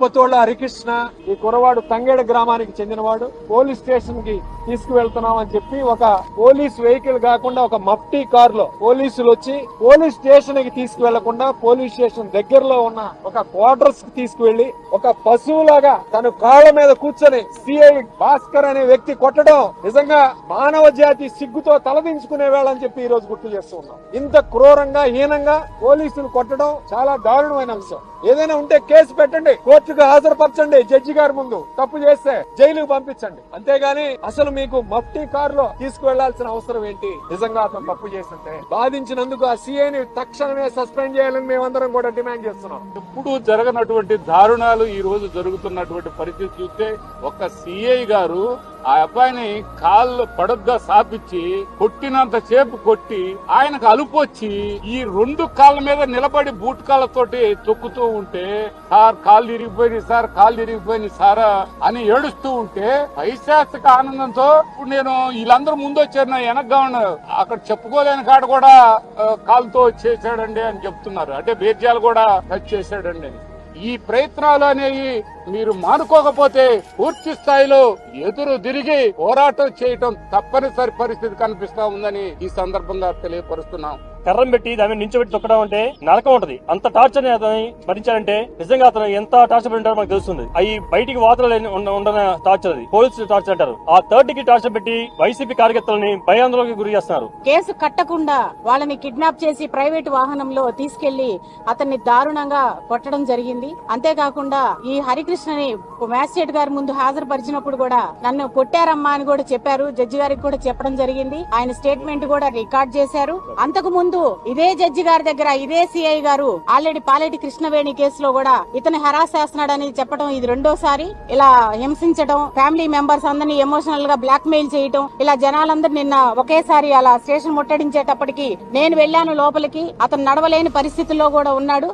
ముప్పతోళ్ళ హరికృష్ణ ఈ కురవాడు తంగేడ గ్రామానికి చెందినవాడు. పోలీస్ స్టేషన్కి తీసుకువెళ్తున్నాం అని చెప్పి ఒక పోలీస్ వెహికల్ కాకుండా ఒక మఫ్టీ కార్లో పోలీసులు వచ్చి పోలీస్ స్టేషన్కి తీసుకువెళ్ళకుండా పోలీస్ స్టేషన్ దగ్గరలో ఉన్న ఒక క్వార్టర్స్కి తీసుకువెళ్ళి ఒక పశువులాగా తను కాళ్ళ మీద కూర్చొని సిఐ భాస్కర్ అనే వ్యక్తి కొట్టడం నిజంగా మానవ జాతి సిగ్గుతో తలదించుకునే వేళని చెప్పి ఈ రోజు గుర్తు చేస్తున్నాం ఇంత క్రూరంగా హీనంగా పోలీసులు కొట్టడం చాలా దారుణమైన అంశం. ఏదైనా ఉంటే కేసు పెట్టండి కోర్టుకు హాజరుపరచండి జడ్జి గారి ముందు తప్పు చేస్తే జైలుకు పంపించండి. అంతేగాని అసలు మీకు మఫ్టీ కారులో తీసుకువెళ్ళాల్సిన అవసరం ఏంటి? నిజంగా అతను తప్పు చేస్తుంటే బాధించినందుకు ఆ సీఐని తక్షణమే సస్పెండ్ చేయాలని మేమందరం కూడా డిమాండ్ చేస్తున్నాం. ఇప్పుడు జరగనటువంటి దారుణాలు ఈ రోజు జరుగుతున్నటువంటి పరిస్థితి చూస్తే ఒక సిఐ గారు ఆ అబ్బాయిని కాళ్ళు పడద్దా సాపిచ్చి కొట్టినంత సేపు కొట్టి ఆయనకు అలుపు వచ్చి ఈ రెండు కాళ్ళ మీద నిలబడి బూట్ కాళ్ళతోటి తొక్కుతూ ఉంటే సార్ కాళ్ళు ఇరిగిపోయినాయి సార్ కాళ్ళు ఇరిగిపోయినాయి సారా అని ఏడుస్తూ ఉంటే పైశాస్తిక ఆనందంతో ఇప్పుడు నేను వీళ్ళందరూ ముందు వచ్చారు నా వెనక్గా ఉన్నారు అక్కడ చెప్పుకోలేని కాడ కూడా ఆ, కాలుతో చేశాడండి అని చెప్తున్నారు. అంటే బేర్జాలు కూడా టచ్ చేశాడండి ఈ ప్రయత్నాలు అనేవి మీరు మానుకోకపోతే పూర్తి స్థాయిలో ఎదురు తిరిగి పోరాటం చేయటం తప్పనిసరి పరిస్థితి కనిపిస్తా ఉందని ఈ సందర్భంగా తెలియపరుస్తున్నాం. కర్రం పెట్టి దాని నించోబెట్టి తొక్కడం అంటే నరకం ఉంటది. అంత టార్చర్ అతని భరించాలంటే నిజంగా అతను ఎంత టార్చర్ పడి ఉంటారో మనకు తెలుస్తుంది. అవి బయటికి వాతలు ఉండన టార్చర్ అది. పోలీసు టార్చర్ అంటారు. ఆ థర్డ్కి టార్చర్ పెట్టి వైసీపీ కార్యకర్తలని భయాందోళనకి గురి చేస్తున్నారు. కేసు కట్టకుండా వాళ్ళని కిడ్నాప్ చేసి ప్రైవేట్ వాహనంలో తీసుకెళ్ళి అతన్ని దారుణంగా కొట్టడం జరిగింది. అంతేకాకుండా ఈ హరికృష్ణని మ్యాజిస్ట్రేట్ గారి ముందు హాజరుపరిచినప్పుడు కూడా నన్ను కొట్టారమ్మా అని కూడా చెప్పారు. జడ్జి గారికి కూడా చెప్పడం జరిగింది. ఆయన స్టేట్మెంట్ కూడా రికార్డ్ చేశారు. అంతకు ముందు ఇదే జడ్జి గారి దగ్గర ఇదే సిఐ గారు ఆల్రెడీ పాలెటి కృష్ణవేణి కేసులో కూడా ఇతను హెరాస్ చేస్తున్నాడని చెప్పడం ఇది రెండోసారి. ఇలా హింసించడం ఫ్యామిలీ మెంబర్స్ అందరినీ ఎమోషనల్గా బ్లాక్ మెయిల్ చేయటం ఇలా జనాలందరూ నిన్న ఒకేసారి అలా స్టేషన్ ముట్టడించేటప్పటికి నేను వెళ్ళాను లోపలికి. అతను నడవలేని పరిస్థితుల్లో కూడా ఉన్నాడు.